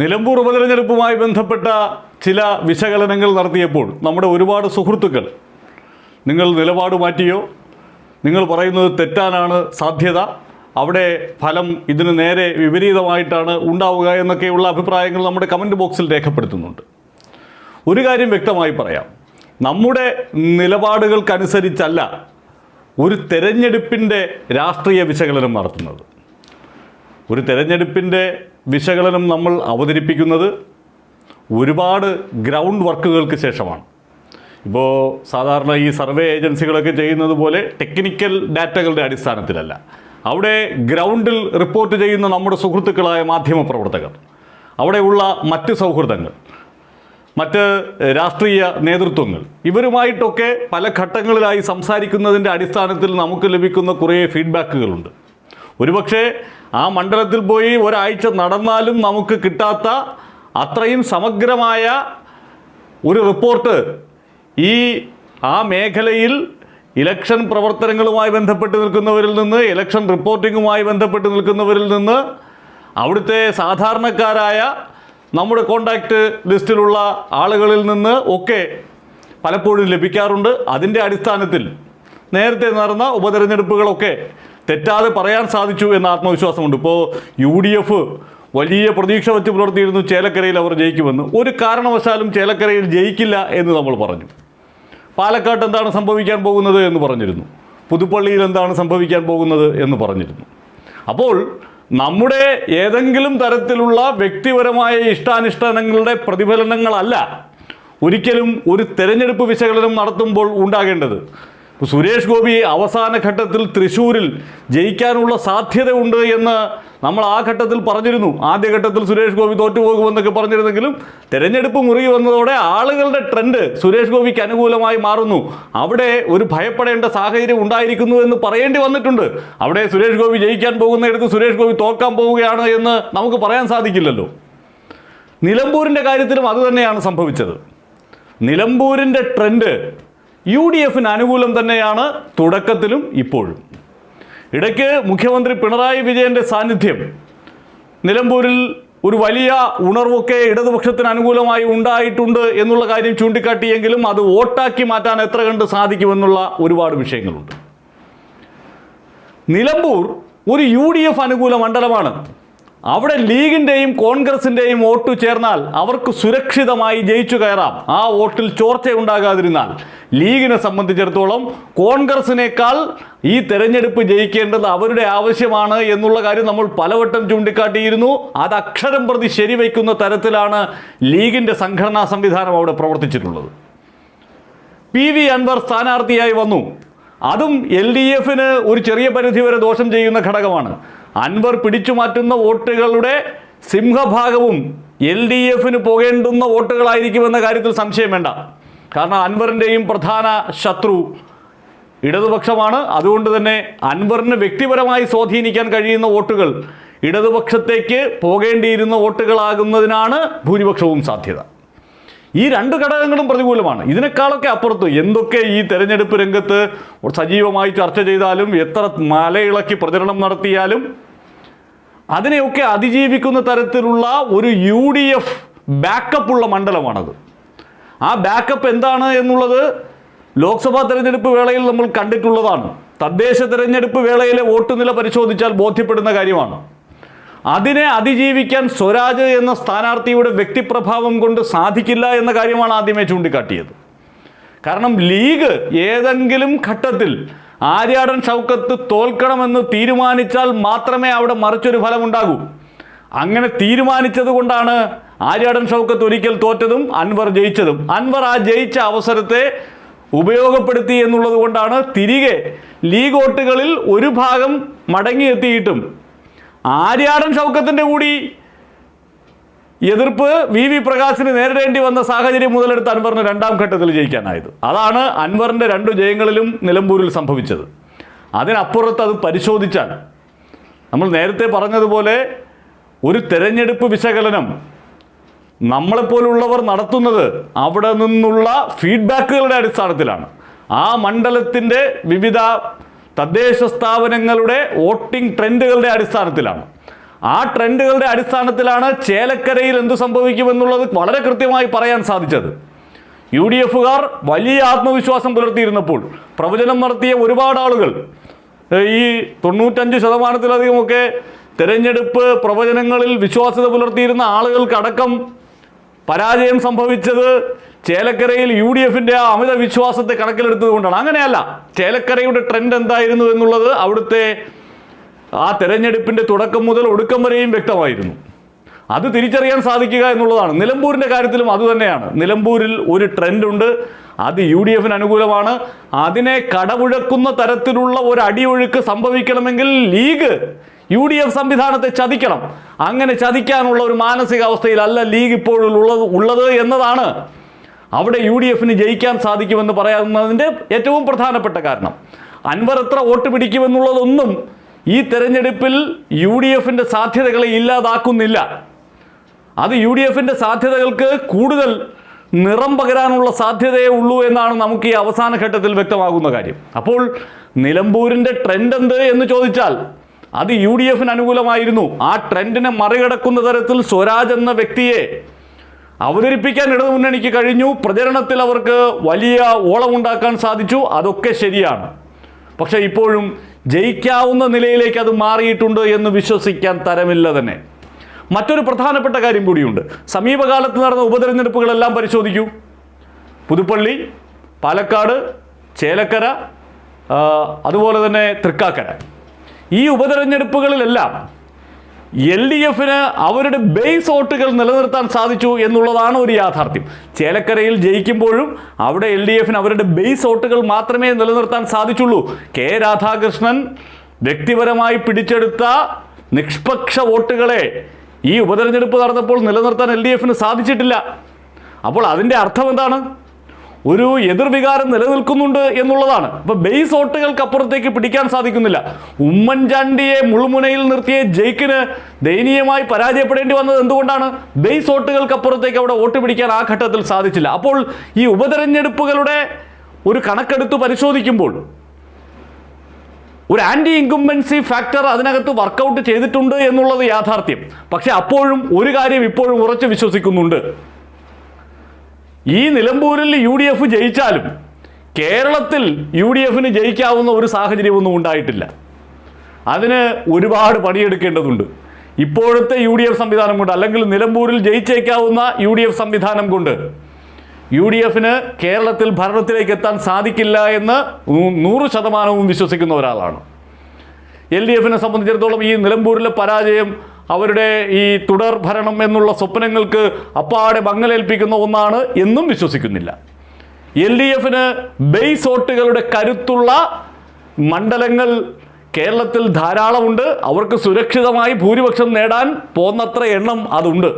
നിലമ്പൂർ ഉപതെരഞ്ഞെടുപ്പുമായി ബന്ധപ്പെട്ട ചില വിശകലനങ്ങൾ നടത്തിയപ്പോൾ നമ്മുടെ ഒരുപാട് സുഹൃത്തുക്കൾ നിങ്ങൾ നിലപാട് മാറ്റിയോ? നിങ്ങൾ പറയുന്നത് തെറ്റാനാണ് സാധ്യത. അവിടെ ഫലം ഇതിന് നേരെ വിപരീതമായിട്ടാണ് ഉണ്ടാവുക എന്നൊക്കെയുള്ള അഭിപ്രായങ്ങൾ നമ്മുടെ കമന്റ് ബോക്സിൽ രേഖപ്പെടുത്തുന്നുണ്ട്. ഒരു കാര്യം വ്യക്തമായി പറയാം. നമ്മുടെ നിലപാടുകൾക്കനുസരിച്ചല്ല ഒരു തെരഞ്ഞെടുപ്പിന്റെ രാഷ്ട്രീയ വിശകലനം നടത്തുന്നത്. ഒരു തെരഞ്ഞെടുപ്പിന്റെ വിശകലനം നമ്മൾ അവതരിപ്പിക്കുന്നത് ഒരുപാട് ഗ്രൗണ്ട് വർക്കുകൾക്ക് ശേഷമാണ്. ഇപ്പോൾ സാധാരണ ഈ സർവേ ഏജൻസികളൊക്കെ ചെയ്യുന്നത് പോലെ ടെക്നിക്കൽ ഡാറ്റകളുടെ അടിസ്ഥാനത്തിലല്ല. അവിടെ ഗ്രൗണ്ടിൽ റിപ്പോർട്ട് ചെയ്യുന്ന നമ്മുടെ സുഹൃത്തുക്കളായ മാധ്യമപ്രവർത്തകർ അവിടെയുള്ള മറ്റ് സൗഹൃദങ്ങൾ മറ്റ് രാഷ്ട്രീയ നേതൃത്വങ്ങൾ ഇവരുമായിട്ടൊക്കെ പല ഘട്ടങ്ങളിലായി സംസാരിക്കുന്നതിന്റെ അടിസ്ഥാനത്തിൽ നമുക്ക് ലഭിക്കുന്ന കുറേ ഫീഡ്ബാക്കുകളുണ്ട്. ഒരുപക്ഷെ ആ മണ്ഡലത്തിൽ പോയി ഒരാഴ്ച നടന്നാലും നമുക്ക് കിട്ടാത്ത അത്രയും സമഗ്രമായ ഒരു റിപ്പോർട്ട് ഈ ആ മേഖലയിൽ ഇലക്ഷൻ പ്രവർത്തനങ്ങളുമായി ബന്ധപ്പെട്ട് നിൽക്കുന്നവരിൽ നിന്ന് ഇലക്ഷൻ റിപ്പോർട്ടിങ്ങുമായി ബന്ധപ്പെട്ട് നിൽക്കുന്നവരിൽ നിന്ന് അവിടുത്തെ സാധാരണക്കാരായ നമ്മുടെ കോണ്ടാക്റ്റ് ലിസ്റ്റിലുള്ള ആളുകളിൽ നിന്ന് ഒക്കെ പലപ്പോഴും ലഭിക്കാറുണ്ട്. അതിന്റെ അടിസ്ഥാനത്തിൽ നേരത്തെ നടന്ന ഉപതെരഞ്ഞെടുപ്പുകളൊക്കെ തെറ്റാതെ പറയാൻ സാധിച്ചു എന്ന ആത്മവിശ്വാസമുണ്ട്. ഇപ്പോൾ യു ഡി എഫ് വലിയ പ്രതീക്ഷ വെച്ച് പുലർത്തിയിരുന്നു ചേലക്കരയിൽ അവർ ജയിക്കുമെന്ന്. ഒരു കാരണവശാലും ചേലക്കരയിൽ ജയിക്കില്ല എന്ന് നമ്മൾ പറഞ്ഞു. പാലക്കാട്ട് എന്താണ് സംഭവിക്കാൻ പോകുന്നത് എന്ന് പറഞ്ഞിരുന്നു. പുതുപ്പള്ളിയിൽ എന്താണ് സംഭവിക്കാൻ പോകുന്നത് എന്ന് പറഞ്ഞിരുന്നു. അപ്പോൾ നമ്മുടെ ഏതെങ്കിലും തരത്തിലുള്ള വ്യക്തിപരമായ ഇഷ്ടാനിഷ്ടങ്ങളുടെ പ്രതിഫലനങ്ങളല്ല ഒരിക്കലും ഒരു തെരഞ്ഞെടുപ്പ് വിശകലനം നടത്തുമ്പോൾ ഉണ്ടാകേണ്ടത്. സുരേഷ് ഗോപി അവസാന ഘട്ടത്തിൽ തൃശ്ശൂരിൽ ജയിക്കാനുള്ള സാധ്യതയുണ്ട് എന്ന് നമ്മൾ ആ ഘട്ടത്തിൽ പറഞ്ഞിരുന്നു. ആദ്യഘട്ടത്തിൽ സുരേഷ് ഗോപി തോറ്റുപോകുമെന്നൊക്കെ പറഞ്ഞിരുന്നെങ്കിലും തെരഞ്ഞെടുപ്പ് മുറുകി വന്നതോടെ ആളുകളുടെ ട്രെൻഡ് സുരേഷ് ഗോപിക്ക് അനുകൂലമായി മാറുന്നു. അവിടെ ഒരു ഭയപ്പെടേണ്ട സാഹചര്യം ഉണ്ടായിരിക്കുന്നു എന്ന് പറയേണ്ടി വന്നിട്ടുണ്ട്. അവിടെ സുരേഷ് ഗോപി ജയിക്കാൻ പോകുന്നിടത്ത് സുരേഷ് ഗോപി തോക്കാൻ പോവുകയാണ് എന്ന് നമുക്ക് പറയാൻ സാധിക്കില്ലല്ലോ. നിലമ്പൂരിന്റെ കാര്യത്തിലും അതുതന്നെയാണ് സംഭവിച്ചത്. നിലമ്പൂരിന്റെ ട്രെൻഡ് യു ഡി എഫിന് അനുകൂലം തന്നെയാണ് തുടക്കത്തിലും ഇപ്പോഴും. ഇടയ്ക്ക് മുഖ്യമന്ത്രി പിണറായി വിജയന്റെ സാന്നിധ്യം. നിലമ്പൂരിൽ ഒരു വലിയ ഉണർവൊക്കെ ഇടതുപക്ഷത്തിന് അനുകൂലമായി ഉണ്ടായിട്ടുണ്ട് എന്നുള്ള കാര്യം ചൂണ്ടിക്കാട്ടിയെങ്കിലും അത് വോട്ടാക്കി മാറ്റാൻ എത്ര കണ്ട് സാധിക്കുമെന്നുള്ള ഒരുപാട് വിഷയങ്ങളുണ്ട്. നിലമ്പൂർ ഒരു യു ഡി എഫ് അനുകൂല മണ്ഡലമാണ്. അവിടെ ലീഗിന്റെയും കോൺഗ്രസിന്റെയും വോട്ട് ചേർന്നാൽ അവർക്ക് സുരക്ഷിതമായി ജയിച്ചു കയറാം. ആ വോട്ടിൽ ചോർച്ചയുണ്ടാകാതിരുന്നാൽ ലീഗിനെ സംബന്ധിച്ചിടത്തോളം കോൺഗ്രസിനേക്കാൾ ഈ തെരഞ്ഞെടുപ്പ് ജയിക്കേണ്ടത് അവരുടെ ആവശ്യമാണ് എന്നുള്ള കാര്യം നമ്മൾ പലവട്ടം ചൂണ്ടിക്കാട്ടിയിരുന്നു. അത് അക്ഷരം പ്രതി ശരിവയ്ക്കുന്ന തരത്തിലാണ് ലീഗിന്റെ സംഘടനാ സംവിധാനം അവിടെ പ്രവർത്തിച്ചിട്ടുള്ളത്. പി വി അൻവർ സ്ഥാനാർത്ഥിയായി വന്നു. അതും എൽ ഡി എഫിന് ഒരു ചെറിയ പരിധി വരെ ദോഷം ചെയ്യുന്ന ഘടകമാണ്. അൻവർ പിടിച്ചു മാറ്റുന്ന വോട്ടുകളുടെ സിംഹഭാഗവും എൽ ഡി എഫിന് പോകേണ്ടുന്ന വോട്ടുകളായിരിക്കുമെന്ന കാര്യത്തിൽ സംശയം വേണ്ട. കാരണം അൻവറിന്റെയും പ്രധാന ശത്രു ഇടതുപക്ഷമാണ്. അതുകൊണ്ട് തന്നെ അൻവറിന് വ്യക്തിപരമായി സ്വാധീനിക്കാൻ കഴിയുന്ന വോട്ടുകൾ ഇടതുപക്ഷത്തേക്ക് പോകേണ്ടിയിരുന്ന വോട്ടുകളാകുന്നതിനാണ് ഭൂരിപക്ഷവും സാധ്യത. ഈ രണ്ട് ഘടകങ്ങളും പ്രതികൂലമാണ്. ഇതിനേക്കാളൊക്കെ അപ്പുറത്ത് എന്തൊക്കെ ഈ തെരഞ്ഞെടുപ്പ് രംഗത്ത് സജീവമായി ചർച്ച ചെയ്താലും എത്ര മലയിളക്കി പ്രചരണം നടത്തിയാലും അതിനെയൊക്കെ അതിജീവിക്കുന്ന തരത്തിലുള്ള ഒരു യു ഡി എഫ് ബാക്കപ്പുള്ള മണ്ഡലമാണത്. ആ ബാക്കപ്പ് എന്താണ് എന്നുള്ളത് ലോക്സഭാ തെരഞ്ഞെടുപ്പ് വേളയിൽ നമ്മൾ കണ്ടിട്ടുള്ളതാണ്. തദ്ദേശ തെരഞ്ഞെടുപ്പ് വേളയിലെ വോട്ട് നില പരിശോധിച്ചാൽ ബോധ്യപ്പെടുന്ന കാര്യമാണ്. അതിനെ അതിജീവിക്കാൻ സ്വരാജ് എന്ന സ്ഥാനാർത്ഥിയുടെ വ്യക്തിപ്രഭാവം കൊണ്ട് സാധിക്കില്ല എന്ന കാര്യമാണ് ആദ്യമേ ചൂണ്ടിക്കാട്ടിയത്. കാരണം ലീഗ് ഏതെങ്കിലും ഘട്ടത്തിൽ ആര്യാടൻ ഷൗക്കത്ത് തോൽക്കണമെന്ന് തീരുമാനിച്ചാൽ മാത്രമേ അവിടെ മറിച്ചൊരു ഫലമുണ്ടാകൂ. അങ്ങനെ തീരുമാനിച്ചത് കൊണ്ടാണ് ആര്യാടൻ ഷൗക്കത്ത് ഒരിക്കൽ തോറ്റതും അൻവർ ജയിച്ചതും. അൻവർ ആ ജയിച്ച അവസരത്തെ ഉപയോഗപ്പെടുത്തി എന്നുള്ളത് കൊണ്ടാണ് തിരികെ ലീഗ് വോട്ടുകളിൽ ഒരു ഭാഗം മടങ്ങിയെത്തിയിട്ടും ആര്യാടൻ ഷൗക്കത്തിന്റെ കൂടി എതിർപ്പ് വി വി പ്രകാശിന് നേരിടേണ്ടി വന്ന സാഹചര്യം മുതലെടുത്ത് അൻവറിന് രണ്ടാം ഘട്ടത്തിൽ ജയിക്കാനായത്. അതാണ് അൻവറിന്റെ രണ്ടു ജയങ്ങളിലും നിലമ്പൂരിൽ സംഭവിച്ചത്. അതിനപ്പുറത്ത് അത് പരിശോധിച്ചാൽ നമ്മൾ നേരത്തെ പറഞ്ഞതുപോലെ ഒരു തെരഞ്ഞെടുപ്പ് വിശകലനം നമ്മളെപ്പോലുള്ളവർ നടത്തുന്നത് അവിടെ നിന്നുള്ള ഫീഡ്ബാക്കുകളുടെ അടിസ്ഥാനത്തിലാണ്. ആ മണ്ഡലത്തിന്റെ വിവിധ തദ്ദേശ സ്ഥാപനങ്ങളുടെ വോട്ടിംഗ് ട്രെൻഡുകളുടെ അടിസ്ഥാനത്തിലാണ്. ആ ട്രെൻഡുകളുടെ അടിസ്ഥാനത്തിലാണ് ചേലക്കരയിൽ എന്ത് സംഭവിക്കുമെന്നുള്ളത് വളരെ കൃത്യമായി പറയാൻ സാധിച്ചത്. യു ഡി എഫുകാർ വലിയ ആത്മവിശ്വാസം പുലർത്തിയിരുന്നപ്പോൾ പ്രവചനം നടത്തിയ ഒരുപാട് ആളുകൾ ഈ തൊണ്ണൂറ്റഞ്ച് ശതമാനത്തിലധികമൊക്കെ തിരഞ്ഞെടുപ്പ് പ്രവചനങ്ങളിൽ വിശ്വാസ്യത പുലർത്തിയിരുന്ന ആളുകൾക്കടക്കം പരാജയം സംഭവിച്ചത് ചേലക്കരയിൽ യു ഡി എഫിന്റെ ആ അമിത വിശ്വാസത്തെ കണക്കിലെടുത്തതുകൊണ്ടാണ്. അങ്ങനെയല്ല ചേലക്കരയുടെ ട്രെൻഡ് എന്തായിരുന്നു എന്നുള്ളത് അവിടുത്തെ ആ തെരഞ്ഞെടുപ്പിന്റെ തുടക്കം മുതൽ ഒടുക്കം വരെയും വ്യക്തമായിരുന്നു. അത് തിരിച്ചറിയാൻ സാധിക്കുക എന്നുള്ളതാണ്. നിലമ്പൂരിന്റെ കാര്യത്തിലും അതുതന്നെയാണ് നിലമ്പൂരിൽ ഒരു ട്രെൻഡ് ഉണ്ട്. അത് യു ഡി എഫിന് അനുകൂലമാണ്. അതിനെ കടമുഴക്കുന്ന തരത്തിലുള്ള ഒരു അടിയൊഴുക്ക് സംഭവിക്കണമെങ്കിൽ ലീഗ് യു ഡി എഫ് സംവിധാനത്തെ ചതിക്കണം. അങ്ങനെ ചതിക്കാനുള്ള ഒരു മാനസികാവസ്ഥയിലല്ല ലീഗ് ഇപ്പോഴുള്ളത് ഉള്ളത് എന്നതാണ് അവിടെ യു ഡി എഫിന് ജയിക്കാൻ സാധിക്കുമെന്ന് പറയാവുന്നതിന്റെ ഏറ്റവും പ്രധാനപ്പെട്ട കാരണം. അൻവർ എത്ര വോട്ട് പിടിക്കുമെന്നുള്ളതൊന്നും ഈ തെരഞ്ഞെടുപ്പിൽ യു ഡി എഫിന്റെ സാധ്യതകളെ ഇല്ലാതാക്കുന്നില്ല. അത് യു ഡി എഫിന്റെ സാധ്യതകൾക്ക് കൂടുതൽ നിറം പകരാനുള്ള സാധ്യതയേ ഉള്ളൂ എന്നാണ് നമുക്ക് ഈ അവസാന ഘട്ടത്തിൽ വ്യക്തമാകുന്ന കാര്യം. അപ്പോൾ നിലമ്പൂരിന്റെ ട്രെൻഡ് എന്ത് എന്ന് ചോദിച്ചാൽ അത് യു ഡി എഫിന് അനുകൂലമായിരുന്നു. ആ ട്രെൻഡിനെ മറികടക്കുന്ന തരത്തിൽ സ്വരാജ് എന്ന വ്യക്തിയെ അവതരിപ്പിക്കാൻ ഇടതുമുന്നണിക്ക് കഴിഞ്ഞു. പ്രചരണത്തിൽ അവർക്ക് വലിയ ഓളമുണ്ടാക്കാൻ സാധിച്ചു. അതൊക്കെ ശരിയാണ്. പക്ഷേ ഇപ്പോഴും ജയിക്കാവുന്ന നിലയിലേക്ക് അത് മാറിയിട്ടുണ്ട് എന്ന് വിശ്വസിക്കാൻ തരമില്ല തന്നെ. മറ്റൊരു പ്രധാനപ്പെട്ട കാര്യം കൂടിയുണ്ട്. സമീപകാലത്ത് നടന്ന ഉപതെരഞ്ഞെടുപ്പുകളെല്ലാം പരിശോധിക്കൂ. പുതുപ്പള്ളി പാലക്കാട് ചേലക്കര അതുപോലെ തന്നെ തൃക്കാക്കര. ഈ ഉപതെരഞ്ഞെടുപ്പുകളിലെല്ലാം എൽ ഡി എഫിന് അവരുടെ ബേസ് വോട്ടുകൾ നിലനിർത്താൻ സാധിച്ചു എന്നുള്ളതാണ് ഒരു യാഥാർത്ഥ്യം. ചേലക്കരയിൽ ജയിക്കുമ്പോഴും അവിടെ എൽ ഡി എഫിന് അവരുടെ ബേസ് വോട്ടുകൾ മാത്രമേ നിലനിർത്താൻ സാധിച്ചുള്ളൂ. കെ രാധാകൃഷ്ണൻ വ്യക്തിപരമായി പിടിച്ചെടുത്ത നിഷ്പക്ഷ വോട്ടുകളെ ഈ ഉപതെരഞ്ഞെടുപ്പ് നടന്നപ്പോൾ നിലനിർത്താൻ എൽ ഡി എഫിന് സാധിച്ചിട്ടില്ല. അപ്പോൾ അതിന്റെ അർത്ഥം എന്താണ്? ഒരു എതിർവികാരം നിലനിൽക്കുന്നുണ്ട് എന്നുള്ളതാണ്. ഇപ്പൊ ബേസ് വോട്ടുകൾക്ക് അപ്പുറത്തേക്ക് പിടിക്കാൻ സാധിക്കുന്നില്ല. ഉമ്മൻചാണ്ടിയെ മുൾമുനയിൽ നിർത്തിയ ജയ്ക്കിന് ദയനീയമായി പരാജയപ്പെടേണ്ടി വന്നത് എന്തുകൊണ്ടാണ്? ബേസ് വോട്ടുകൾക്ക് അപ്പുറത്തേക്ക് അവിടെ വോട്ട് പിടിക്കാൻ ആ ഘട്ടത്തിൽ സാധിച്ചില്ല. അപ്പോൾ ഈ ഉപതെരഞ്ഞെടുപ്പുകളുടെ ഒരു കണക്കെടുത്ത് പരിശോധിക്കുമ്പോൾ ഒരു ആന്റി ഇൻകുംബൻസി ഫാക്ടർ അതിനകത്ത് വർക്കൗട്ട് ചെയ്തിട്ടുണ്ട് എന്നുള്ളത് യാഥാർത്ഥ്യം. പക്ഷെ അപ്പോഴും ഒരു കാര്യം ഇപ്പോഴും ഉറച്ചു വിശ്വസിക്കുന്നുണ്ട്. ഈ നിലമ്പൂരിൽ യു ഡി എഫ് ജയിച്ചാലും കേരളത്തിൽ യു ഡി എഫിന് ജയിക്കാവുന്ന ഒരു സാഹചര്യമൊന്നും ഉണ്ടായിട്ടില്ല. അതിന് ഒരുപാട് പണിയെടുക്കേണ്ടതുണ്ട്. ഇപ്പോഴത്തെ യു ഡി എഫ് സംവിധാനം കൊണ്ട് അല്ലെങ്കിൽ നിലമ്പൂരിൽ ജയിച്ചേക്കാവുന്ന യു ഡി എഫ് സംവിധാനം കൊണ്ട് യു ഡി എഫിന് കേരളത്തിൽ ഭരണത്തിലേക്ക് എത്താൻ സാധിക്കില്ല എന്ന് നൂറ് ശതമാനവും വിശ്വസിക്കുന്ന ഒരാളാണ്. എൽ ഡി എഫിനെ സംബന്ധിച്ചിടത്തോളം ഈ നിലമ്പൂരിലെ പരാജയം അവരുടെ ഈ തുടർ ഭരണം എന്നുള്ള സ്വപ്നങ്ങൾക്ക് അപ്പാടെ മങ്ങലേൽപ്പിക്കുന്ന ഒന്നാണ് എന്നും വിശ്വസിക്കുന്നില്ല. എൽ ഡി എഫിന് ബേസ് വോട്ടുകളുടെ കരുത്തുള്ള മണ്ഡലങ്ങൾ കേരളത്തിൽ ധാരാളമുണ്ട്. അവർക്ക് സുരക്ഷിതമായി ഭൂരിപക്ഷം നേടാൻ പോന്നത്ര എണ്ണം അതുണ്ട്.